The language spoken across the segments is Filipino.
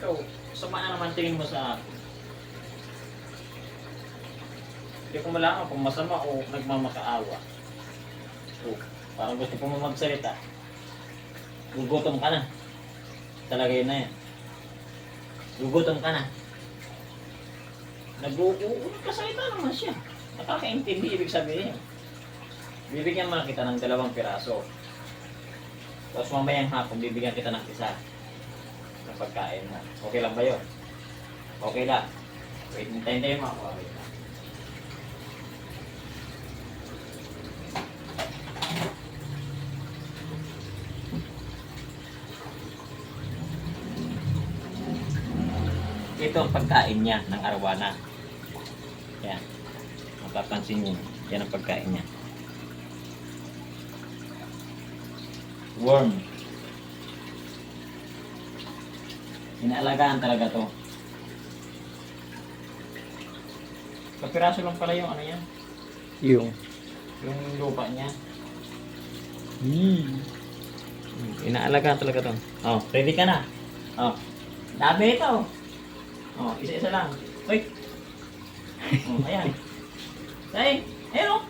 Ikaw, sama na naman tingin mo sa akin. Hindi ko malaman kung masama o nagmamakaawa. O, parang gusto ko magsalita. Gugutom ka na. Talaga yun na yan. Gugutom ka na. Nag-uulkasalita naman siya. Nakakaintindi ibig sabihin. Bibigyan mo na kita ng dalawang piraso. Tapos mamayang hapon, bibigyan kita ng isa ng pagkain mo. Okay lang ba yun? Okay lang. Wait, hintayin mo ako. Wait lang. Ito ang pagkain niya ng arwana. Yan. Mapapansin niyo. Yan ang pagkain niya. Worm. Inaalagaan talaga to. Kapiraso lang pala yung ano yan. Yung. Yung lupa niya. Hmm. Inaalagaan talaga to. Oh, ready ka na. Oh. Dami ito. Oh, isa-isa lang. Wait. Oh, ayan. Ay, ayun oh.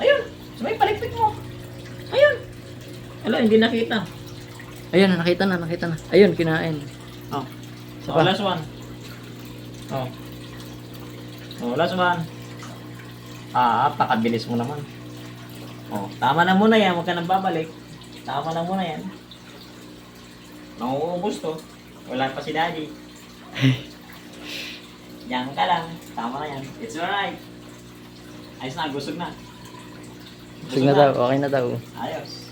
Ayun. Sabay palikpik mo. Ayun. Ala, hindi nakita. Ayun, nakita na, nakita na. Ayun, kinain. Oh. Isa Oh, pa. last one. Oh. Oh, last one. Ah, pakabilis mo naman. Oh, tama na muna yan. Huwag ka nang babalik. Tama na muna yan. Nauubos to. Wala pa si daddy. Yan ka lang. Tama na yan. It's alright. Ayos na, gusog na. Busog na daw, okay na daw. Ayos.